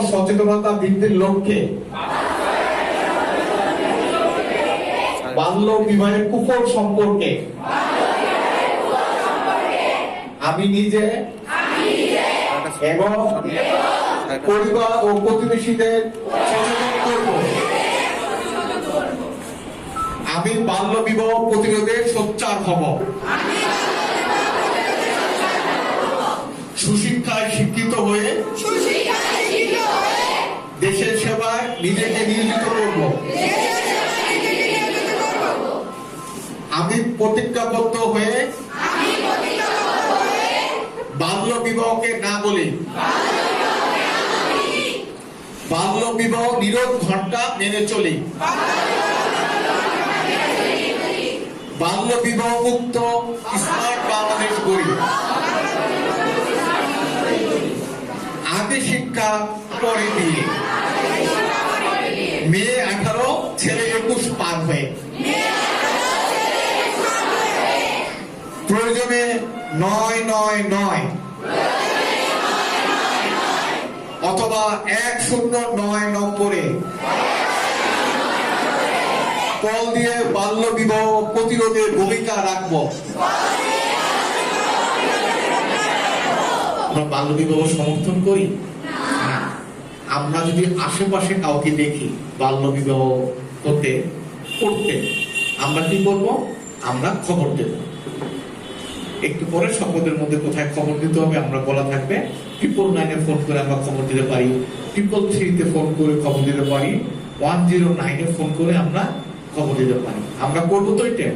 সচেতনতা বৃদ্ধির লক্ষ্যে। বাল্য বিবাহের কুফল সম্পর্কে। আমি নিজে। এবং পরিবার ও প্রতিবেশীদের সচেতন করব। আমি বাল্য বিবাহ প্রতিরোধে সোচ্চার হব। সুশিক্ষায় শিক্ষিত হয়ে দেশের সেবায় নিজেকে নিয়োজিত করব। আমি প্রতিজ্ঞাবদ্ধ হয়ে বাল্য বিবাহকে না বলি। বাল্য বিবাহ নিরোধ ঘণ্টা মেনে চলি। বাল্য বিবাহ মুক্ত স্মার্ট বাংলাদেশ গড়ি। শিক্ষা পরে বিয়ে মেয়ে আঠারো, ছেলে একুশ পার হয়ে। প্রয়োজনে নয় নয় নয়। অথবা এক শূন্য নয় নম্বরে। কল দিয়ে বাল্য বিবাহ প্রতিরোধে ভূমিকা রাখব। আমরা বাল্য বিবাহ সমর্থন করি। আমরা যদি আশেপাশে কাউকে দেখি বাল্য বিবাহ করতে করতে, আমরা কি করব? আমরা খবর দেব। একটু পরে সকলের মধ্যে কোথায় খবর দিতে হবে, আমরা বলা থাকবে ট্রিপল নাইনে ফোন করে আমরা খবর দিতে পারি ট্রিপল থ্রিতে ফোন করে খবর দিতে পারি ওয়ান জিরো নাইনে ফোন করে আমরা খবর দিতে পারি। আমরা করব তো এটা।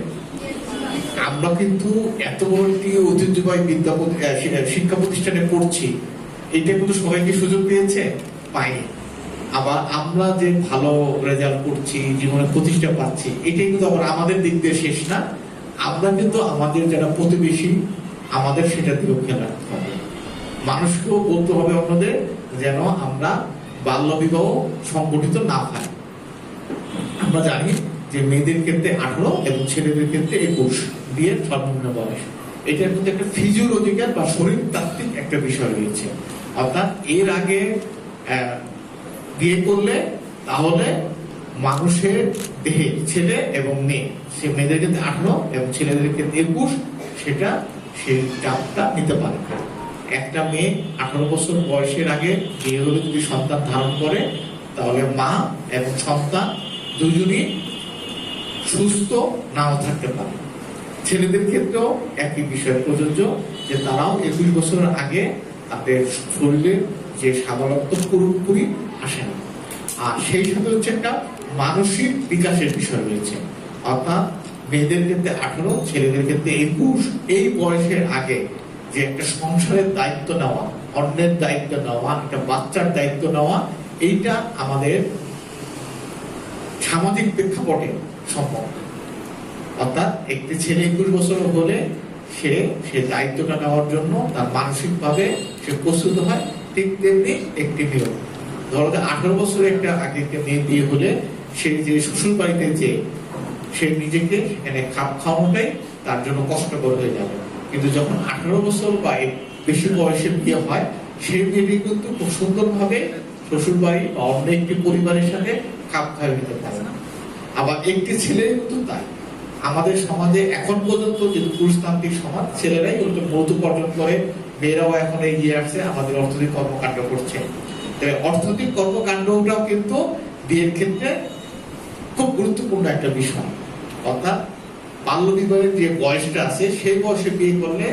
আমরা কিন্তু এত বড় ঐতিহ্যবাহী বিদ্যা শিক্ষা প্রতিষ্ঠানে পড়ছি, এটা কিন্তু সবাইকে সুযোগ পেয়েছে? পাইনি। আবার আমরা যে ভালো রেজাল্ট করছি, জীবনে প্রতিষ্ঠা পাচ্ছি, এটাই কিন্তু আবার আমাদের দিক দিয়ে শেষ না। আমরা কিন্তু আমাদের যারা প্রতিবেশী, আমাদের সেটা দিকেও খেয়াল রাখতে হবে। মানুষকেও বলতে হবে অন্যদের যেন আমরা বাল্য বিবাহ সংগঠিত না হয়। আমরা জানি যে মেয়েদের ক্ষেত্রে আঠারো এবং ছেলেদের ক্ষেত্রে একুশ বিয়ের সর্বনিম্ন বয়স। এটার মধ্যে একটা ফিজিওলজিক্যাল বা শরীর তাত্ত্বিক একটা বিষয় রয়েছে। অর্থাৎ এর আগে বিয়ে করলে তাহলে মানুষের দেহে ছেলে এবং মেয়ে, সে মেয়েদের ক্ষেত্রে আঠারো এবং ছেলেদের ক্ষেত্রে একুশ, সেটা সেই চাপটা নিতে পারে। একটা মেয়ে আঠারো বছর বয়সের আগে বিয়ে হলে যদি সন্তান ধারণ করে, তাহলে মা এবং সন্তান দুজনই সুস্থ নাও থাকতে পারে। ছেলেদের ক্ষেত্রেও একই বিষয় প্রযোজ্য যে তারাও একুশ বছরের আগে তাদের শরীরের যে সাবলত্ব পুরোপুরি আসে না। আর সেই সাথে হচ্ছে একটা মানসিক বিকাশের বিষয় রয়েছে। অর্থাৎ মেয়েদের ক্ষেত্রে আঠারো, ছেলেদের ক্ষেত্রে একুশ, এই বয়সের আগে যে একটা সংসারের দায়িত্ব নেওয়া, অন্যের দায়িত্ব নেওয়া, একটা বাচ্চার দায়িত্ব নেওয়া, এইটা আমাদের সামাজিক প্রেক্ষাপটে সম্ভব। অর্থাৎ একটি ছেলে একুশ বছর হলে সে সে দায়িত্বটা নেওয়ার জন্য তার সে প্রস্তুত হয় ঠিক তেমনি একটি ধরো আঠারো একটা আগে একটা মেয়ে বিয়ে হলে সে যে শ্বশুর বাড়িতে যে সে নিজেকে খাপ খাওয়ানোটাই তার জন্য কষ্টকর হয়ে যাবে। কিন্তু যখন আঠারো বছর বা বেশি বয়সে বিয়ে হয় সেই মেয়েটি কিন্তু খুব সুন্দরভাবে শ্বশুর বাড়ি বা অন্য একটি পরিবারের সাথে খাপ খাইয়ে নিতে পারে না। আবার একটি ছেলে কিন্তু তাই। আমাদের সমাজে এখন পর্যন্ত যেহেতু পুরুষতান্ত্রিক সমাজ, ছেলেরাই উল্টো মৌতুক অর্জন করে, মেয়েরাও এখন এগিয়ে আসছে, আমাদের অর্থনৈতিক কর্মকাণ্ড করছে। তবে অর্থনৈতিক কর্মকাণ্ডটাও কিন্তু বিয়ের ক্ষেত্রে খুব গুরুত্বপূর্ণ একটা বিষয়। অর্থাৎ বাল্য বিবাহের যে বয়সটা আছে, সেই বয়সে বিয়ে করলে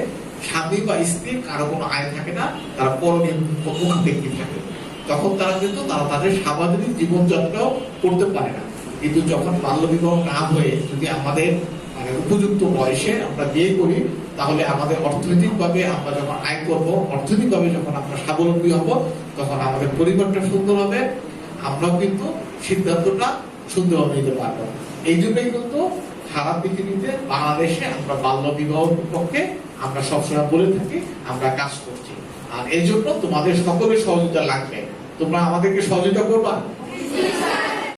স্বামী বা স্ত্রীর কারও কোনো আয় থাকে না, তারা পরনীয় ব্যক্তি থাকে। তখন তারা কিন্তু তারা তাদের স্বাভাবিক জীবনযাত্রাও করতে পারে না। কিন্তু যখন বাল্য বিবাহ না হয়ে যদি আমাদের মানে উপযুক্ত বয়সে আমরা বিয়ে করি, তাহলে আমাদের অর্থনৈতিকভাবে আমরা যখন আয় করব, অর্থনৈতিকভাবে যখন আমরা স্বাবলম্বী হব, তখন আমাদের পরিবারটা সুন্দর হবে, আমরাও কিন্তু সিদ্ধান্তটা সুন্দরভাবে নিতে পারব। এই জন্যই কিন্তু সারা পৃথিবীতে, বাংলাদেশে আমরা বাল্য বিবাহ পক্ষে আমরা সবসময় বলে থাকি, আমরা কাজ করছি। আর এই জন্য তোমাদের সকলের সহযোগিতা লাগবে। তোমরা আমাদেরকে সহযোগিতা করবা?